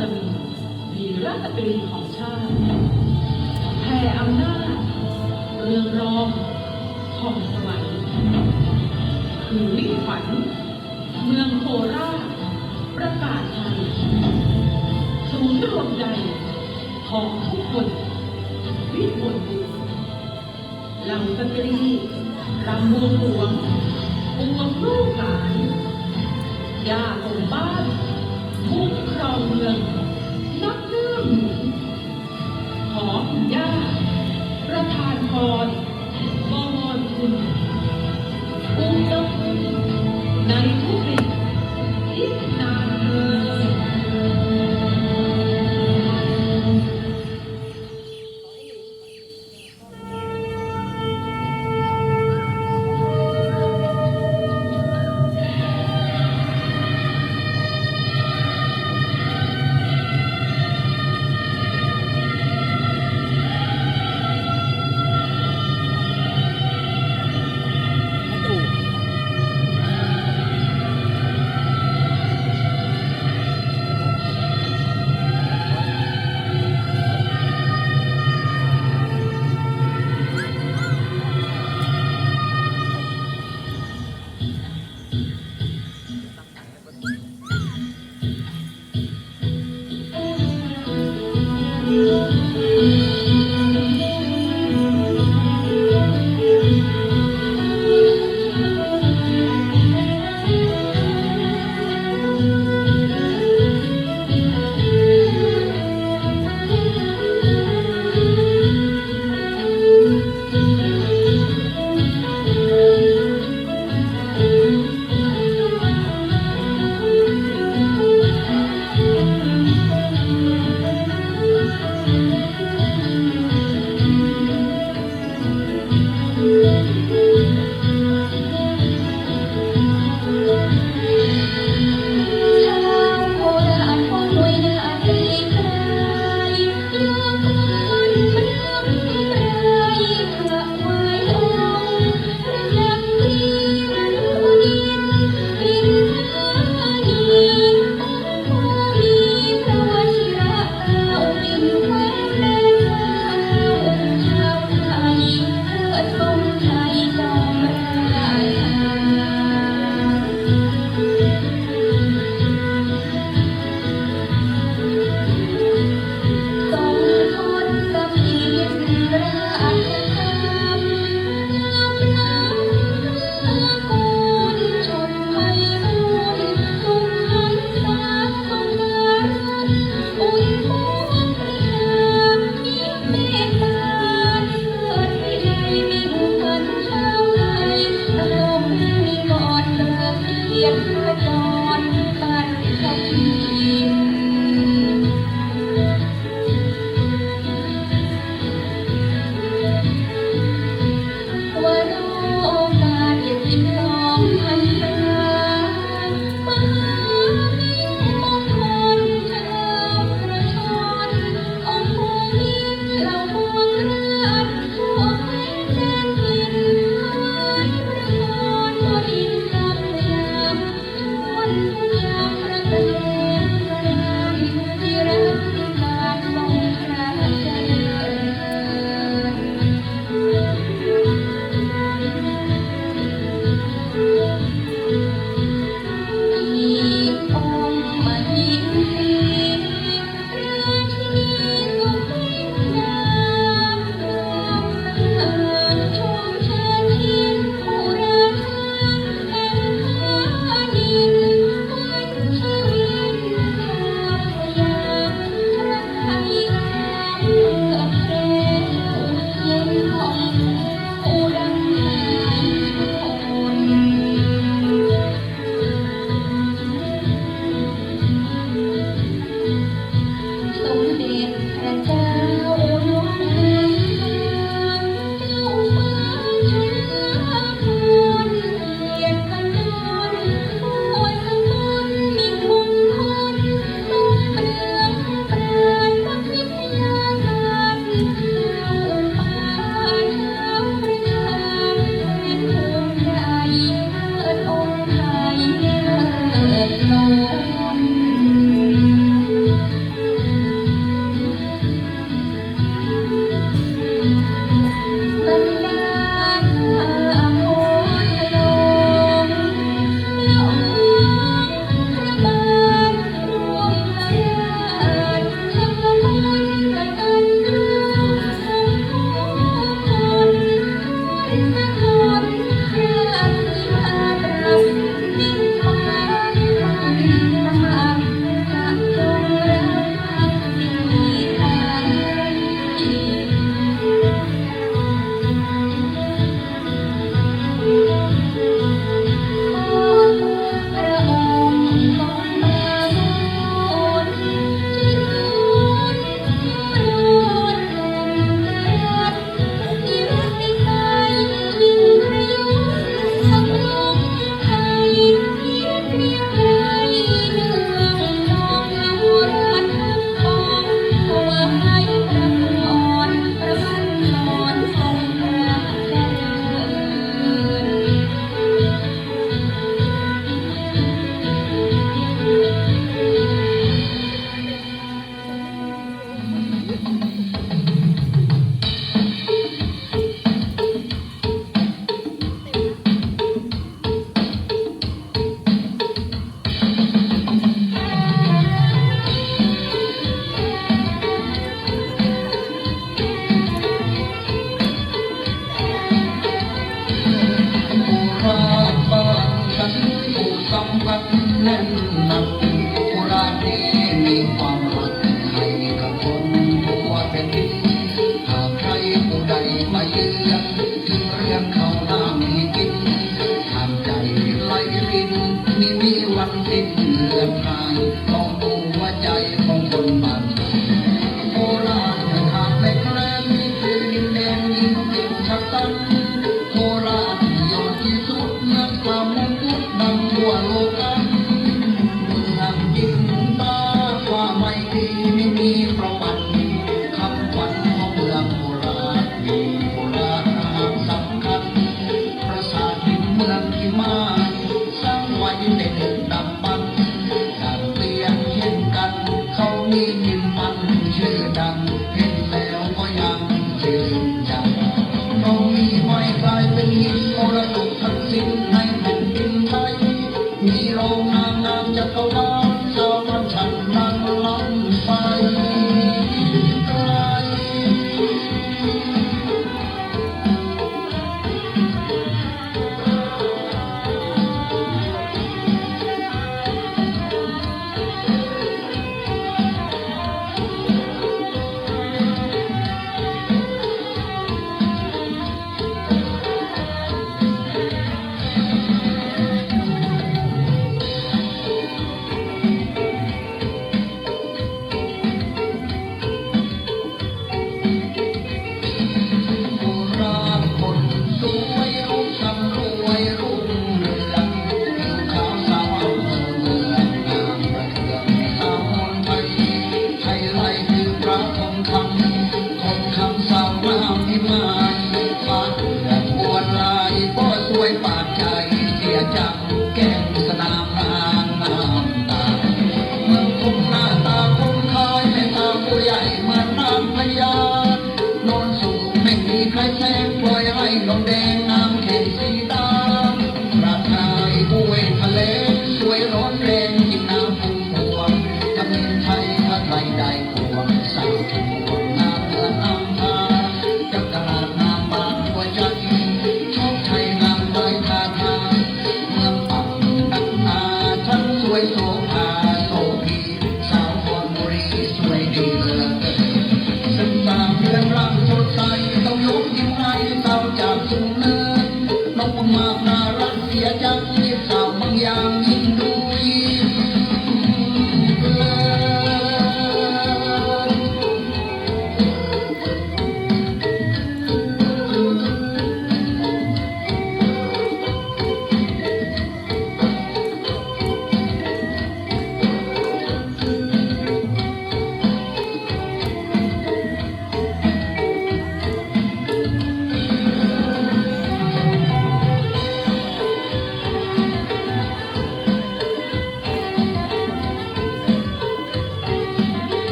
รมีวีรบุรีของชาติแผ่อำนาจเรืองรองของสมัยคือวิฝัน เมืองโคราช ประกาศไทยศูนย์รวมใจของทุกคนวิบุญเหล่าสตรีรำวงหลวงอุวงลูกหลานย่าของบ้านผู้ครองเมือง ประธานพรมองมอนคุณอุ้มนกนันทุกเรื่อง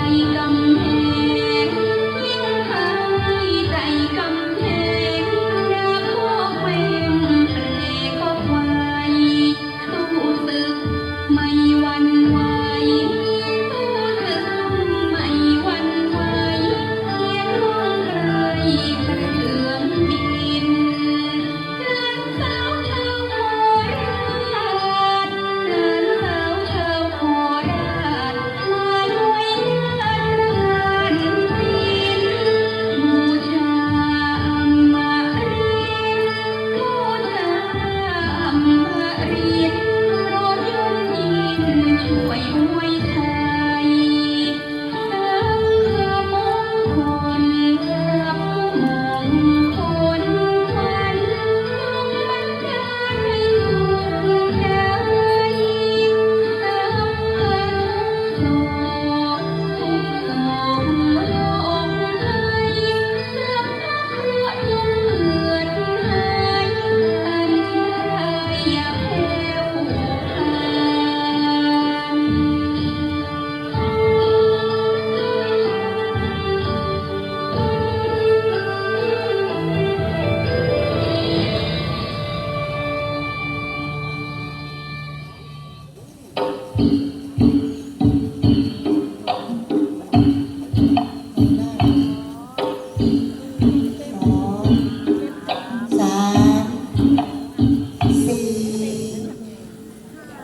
दैकम्